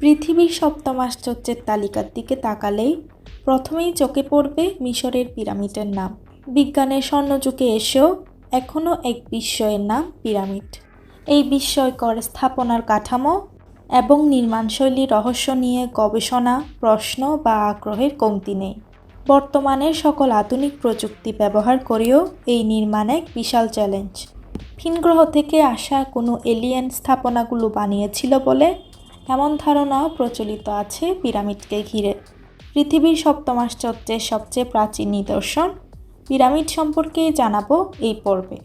পৃথিবীর সপ্তম আশ্চর্যের তালিকার দিকে তাকালেই প্রথমেই চোখে পড়বে মিশরের পিরামিডের নাম। বিজ্ঞানের স্বর্ণযুগে এসেও এখনও এক বিস্ময়ের নাম পিরামিড। এই বিস্ময়কর স্থাপনার কাঠামো এবং নির্মাণশৈলীর রহস্য নিয়ে গবেষণা, প্রশ্ন বা আগ্রহের কমতি নেই। বর্তমানের সকল আধুনিক প্রযুক্তি ব্যবহার করেও এই নির্মাণ এক বিশাল চ্যালেঞ্জ। ভিন গ্রহ থেকে আসা কোনো এলিয়েন স্থাপনাগুলো বানিয়েছিল বলে এমন ধারণাও প্রচলিত আছে পিরামিডকে ঘিরে। পৃথিবীর সপ্তম আশ্চর্যের সবচেয়ে প্রাচীন নিদর্শন, পিরামিড সম্পর্কে জানাব এই পর্বে।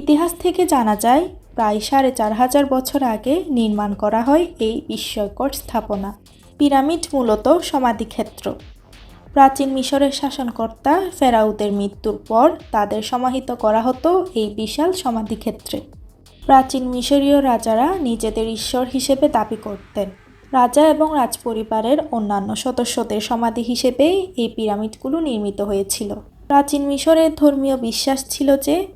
ইতিহাস থেকে জানা যায়, প্রায় সাড়ে চার হাজার বছর আগে নির্মাণ করা হয় এই বিস্ময়কর স্থাপনা। পিরামিড মূলত সমাধিক্ষেত্র। প্রাচীন মিশরের শাসনকর্তা ফেরাউদের মৃত্যুর পর তাদের সমাহিত করা হতো এই বিশাল সমাধিক্ষেত্রে। প্রাচীন মিশরীয় রাজারা নিজেদের ঈশ্বর হিসেবে দাবি করতেন। রাজা এবং রাজপরিবারের অন্যান্য সদস্যদের সমাধি হিসেবেই এই পিরামিডগুলো নির্মিত হয়েছিল। প্রাচীন মিশরের ধর্মীয় বিশ্বাস ছিল যে,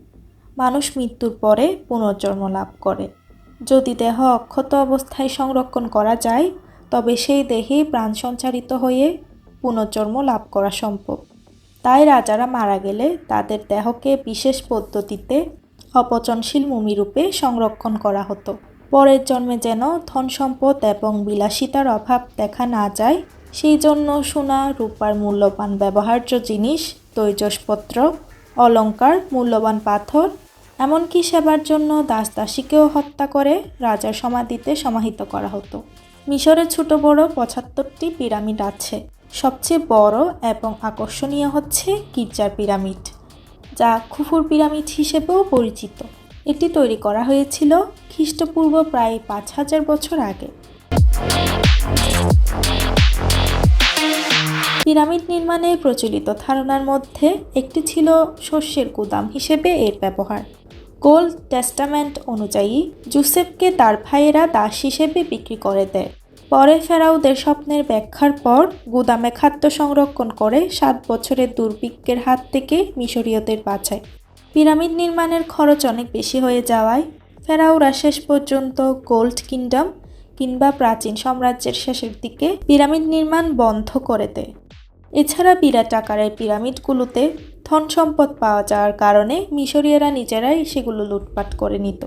মানুষ মৃত্যুর পরে পুনর্জন্ম লাভ করে। যদি দেহ অক্ষত অবস্থায় সংরক্ষণ করা যায়, তবে সেই দেহেই প্রাণ সঞ্চারিত হয়ে পুনর্জন্ম লাভ করা সম্ভব। তাই রাজারা মারা গেলে তাদের দেহকে বিশেষ পদ্ধতিতে অপচনশীল মুমিরূপে সংরক্ষণ করা হতো। পরের জন্মে যেন ধন সম্পদ এবং বিলাসিতার অভাব দেখা না যায়, সেই জন্য সোনা, রূপার মূল্যবান ব্যবহার্য জিনিস, তৈজসপত্র, অলঙ্কার, মূল্যবান পাথর, এমনকি সেবার জন্য দাস দাসীকেও হত্যা করে রাজার সমাধিতে সমাহিত করা হতো। মিশরে ছোট বড় পঁচাত্তরটি পিরামিড আছে। সবচেয়ে বড় এবং আকর্ষণীয় হচ্ছে গির্জার পিরামিড, যা খুফুর পিরামিড হিসেবেও পরিচিত। এটি তৈরি করা হয়েছিল খ্রিস্টপূর্ব প্রায় পাঁচ হাজার বছর আগে। পিরামিড নির্মাণে প্রচলিত ধারণার মধ্যে একটি ছিল শস্যের গুদাম হিসেবে এর ব্যবহার। গোল্ড টেস্টামেন্ট অনুযায়ী, জুসেফকে তার ভাইয়েরা দাস হিসেবে বিক্রি করে দেয়। পরে ফেরাউদের স্বপ্নের ব্যাখ্যার পর গুদামে খাদ্য সংরক্ষণ করে সাত বছরের দুর্ভিক্ষের হাত থেকে মিশরীয়দের বাঁচায়। পিরামিড নির্মাণের খরচ অনেক বেশি হয়ে যাওয়ায় ফেরাউরা শেষ পর্যন্ত গোল্ড কিংডম কিংবা প্রাচীন সাম্রাজ্যের শেষের দিকে পিরামিড নির্মাণ বন্ধ করে দেয়। এছাড়া বিরাট আকারের পিরামিডগুলোতে ধন সম্পদ পাওয়া যাওয়ার কারণে মিশরীয়রা নিজেরাই সেগুলো লুটপাট করে নিত।